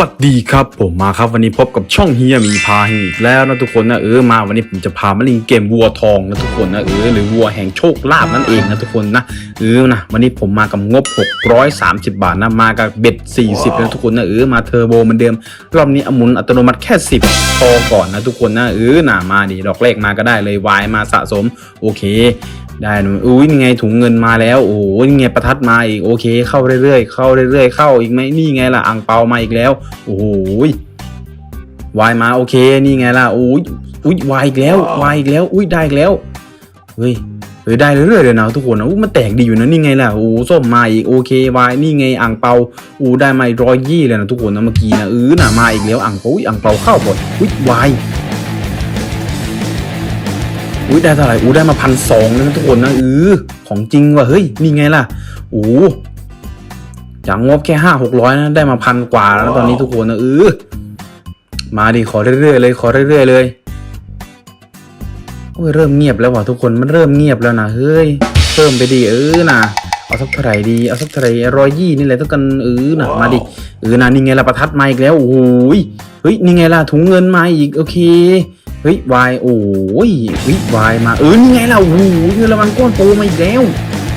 วัสดีครับผมมาครับวันนี้พบกับช่องเฮียมีพาหิงอีกแล้วนะทุกคนนะเออมาวันนี้ผมจะพามาเล่นเกมวัวทองนะทุกคนนะเออหรือวัวแห่งโชคลาภนั่นเองนะทุกคนนะเออนะวันนี้ผมมากับงบ 630 บาทนะมากับเบ็ด 40นะทุกคนนะเออมาเทอร์โบเหมือนเดิมรอบนี้อมุนอัตโนมัติแค่ 10พอก่อนนะทุกคนนะเออน่ามาดิดอกเลขมาก็ได้เลยวายมาสะสมโอเคได้นะอุ้ยนี่ไงถุงเงินมาแล้วโอ้โหนี่ไงประทัดมาอีกโอเค เข้าเรื่อยๆเข้าเรื่อยๆเข้าอีกไหมนี่ไงล่ะอ่างเปามาอีกแล้ว โอ้โหวายมาโอเค นี่ไงล่ะโอ้ยอุ้ยวายอีกแล้ววายอีกแล้ว อุ้ยได้อีกแล้วเฮ้ยเฮ้ยได้เรื่อยๆเลยนะทุกคนนะอุ้ยมันแตกดีอยู่นะนี่ไงล่ะโอ้ส้มมาอีกโอเควายนี่ไงอ่างเปาอู้ได้มาร้อยยี่เลยนะทุกคนนะเมื่อกี้นะเออน่ะมาอีกแล้วอ่างเปาอุ้ยอ่างเปาเข้าหมดอุ้ยวาย อุ้ยได้เท่าไหร่อู้ได้มาพันสองเลยนะทุกคนนะเออของจริงว่ะเฮ้ยนี่ไงล่ะโอ้จากงบแค่ห้าหกร้อยนะได้มาพันกว่าแล้วนะตอนนี้ทุกคนนะเออมาดิขอเรื่อยๆเลยขอเรื่อยๆเลยโอ้ยเริ่มเงียบแล้วว่ะทุกคนมันเริ่มเงียบแล้วนะเฮ้ยเพิ่มไปดิเออนะเอาสักเท่าไหร่ดีเอาสักเท่าไหร่ร้อยยี่นี่แหละเท่ากันเออนะมาดิเออนะนี่ไงล่ะประทัดมาอีกแล้วโอ้โหยเฮ้ยนี่ไงล่ะถุงเงินมาอีกโอเค เฮ้ยวายโอ้ยเฮ้ยวายมาเออนี่ไงล่ะโอ้โหเงินรางวัลก้อนโตมาอีกแล้ว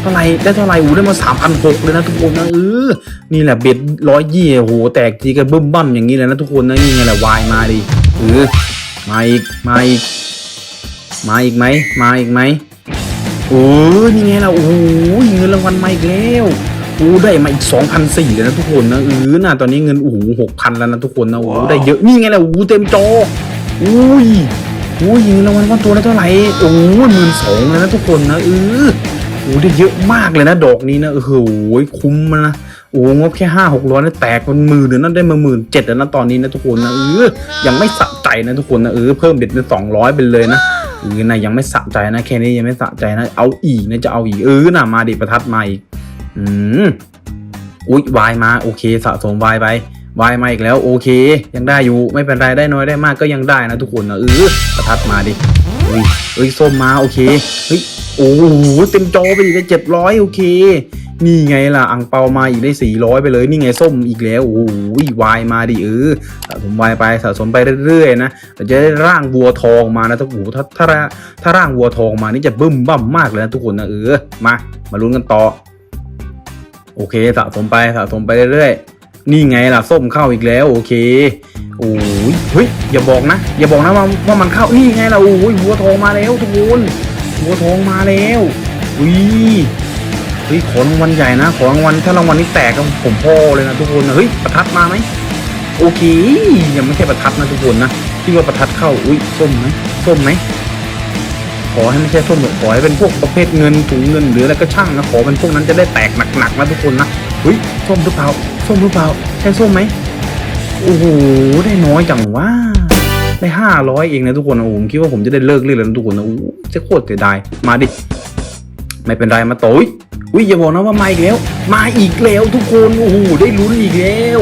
เท่าไรได้เท่าไรโอ้ได้มาสามพันหกเลยนะทุกคนนะเออนี่แหละเบ็ดร้อยยี่โอ้โหแตกทีกันบึ้มบั้มอย่างนี้เลยนะทุกคนนะนี่ไงแหละวายมาดิเออมาอีกมาอีกมาอีกไหมมาอีกไหมโอ้นี่ไงล่ะโอ้โหเงินรางวัลมาอีกแล้วโอ้ได้มาอีกสองพันสี่เลยนะทุกคนนะเออน่ะตอนนี้เงินโอ้โหหกพันแล้วนะทุกคนนะโอ้ได้เยอะนี่ไงล่ะโอ้เต็มจอ อุ้ยอุ้ยยิงรางวัลก้อนตัวได้เท่าไหร่โอ้หมื่นสองเลยนะทุกคนนะเออโอ้ได้เยอะมากเลยนะดอกนี้นะเออโหคุ้มนะโอ้งบแค่ห้าหกร้อยนะแตกมันหมื่นเดี๋ยวนั้นได้มาหมื่นเจ็ดแล้วนะตอนนี้นะทุกคนนะเออยังไม่สะใจนะทุกคนนะเออเพิ่มเบ็ดเป็นสองร้อยไปเลยนะเออนะยังไม่สะใจนะแค่นี้ยังไม่สะใจนะ เอาอีกนะจะเอาอีกเออน่ะมาดิประทัดมาอีกอืม อุ้ยวายมาโอเค สะสมวายไปวายมาอีกแล้วโอเค ยังได้อยู่ไม่เป็นไรได้น้อยได้มากก็ยังได้นะทุกคนนะเออประทัดมาดิเฮ้ยเฮ้ยส้มมาโอเคเฮ้ยโอ้โหเต็มจอไปอีกได้เจ็ดร้อยโอเค นี่ไงล่ะอังเปามาอีกได้สี่ร้อยไปเลยนี่ไงส้มอีกแล้วโอ้โหวายมาดิเออสะสมวายไปสะสมไปเรื่อยๆนะเราจะได้ร่างวัวทองมานะทุกคนถ้าถ้าถ้าร่างวัวทองมานี่จะบึ้มบั่มมากเลยนะทุกคนนะเออมามาลุ้นกันต่อ โอเคสะสมไปสะสมไปเรื่อยๆนี่ไงล่ะส้มเข้าอีกแล้ว โอเคโอ้ยเฮ้ยอย่าบอกนะ อย่าบอกนะว่าว่ามันเข้านี่ไงล่ะโอ้ยหัวทองมาแล้วทุกคนหัวทองมาแล้วอุ้ยเฮ้ยขอรางวัลใหญ่นะขอรางวัลถ้ารางวัลนี้แตกก็ผมพ่อเลยนะทุกคนเฮ้ยประทัดมาไหมโอเคยังไม่ใช่ประทัดนะทุกคนนะที่ว่าประทัดเข้าอุ้ยส้มไหมส้มไหม ขอให้ไม่ใช่ส้มหรอกขอให้เป็นพวกประเภทเงินถุงเงินหรืออะไรก็ช่างนะขอเป็นพวกนั้นจะได้แตกหนักๆนะทุกคนนะเฮ้ยส้มหรือเปล่าส้มหรือเปล่าใช่ส้มไหมโอ้โหได้น้อยจังว่าได้ห้าร้อยเองนะทุกคนนะโอ้โหผมคิดว่าผมจะได้เลิกเล่นแล้วทุกคนนะโอ้จะโคตรเสียดายมาดิไม่เป็นไรมาโต้ยอุ้ยอย่าบอกนะว่ามาอีกแล้ว มาอีกแล้วทุกคนโอ้โหได้ลุ้นอีกแล้ว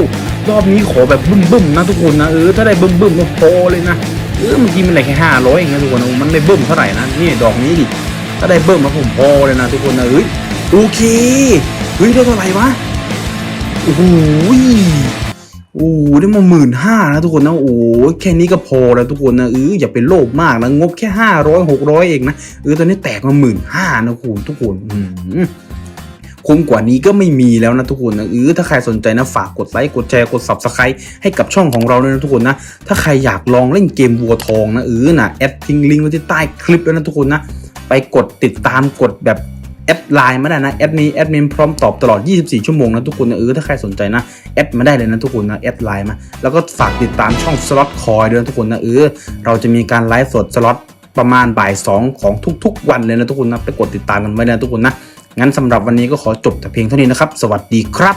รอบนี้ขอแบบบึ้มๆนะทุกคนนะเออถ้าได้บึ้มบึ้มๆก็พอเลยนะ เออเมื่อกี้มันได้แค่ห้าร้อยเองนะทุกคนนะมันไม่เบึ้มเท่าไหร่นะนี่ดอกนี้ดิถ้าได้เบิ้มมาผมพอเลยนะทุกคนนะเอ้ยโอเคเฮ้ยได้เท่าไหร่วะโอ้โหโอ้ได้มาหมื่นห้านะทุกคนนะโอ้แค่นี้ก็พอแล้วทุกคนนะเอออย่าเป็นโลภมากนะงบแค่ห้าร้อยหกร้อยเองนะเออตอนนี้แตกมาหมื่นห้านะคุณทุกคนอืม คุ้มกว่านี้ก็ไม่มีแล้วนะทุกคนนะเออถ้าใครสนใจนะฝากกดไลค์กดแชร์กด subscribe ให้กับช่องของเราด้วยนะทุกคนนะถ้าใครอยากลองเล่นเกมวัวทองนะเออนะแอดทิ้งลิงก์ไว้ที่ใต้คลิปแล้วนะทุกคนนะไปกดติดตามกดแบบแอดไลน์มาได้นะแอดนี้แอดมินพร้อมตอบตลอด 24 ชั่วโมงนะทุกคนนะเออถ้าใครสนใจนะแอดมาได้เลยนะทุกคนนะแอดไลน์มาแล้วก็ฝากติดตามช่องสล็อตคอยด้วยนะทุกคนนะเออเราจะมีการไลฟ์สดสล็อตประมาณบ่ายสองของทุกๆ วันเลยนะทุกคนนะไปกดติดตามกันไว้นะทุกคนนะ งั้นสำหรับวันนี้ก็ขอจบแต่เพียงเท่านี้นะครับ สวัสดีครับ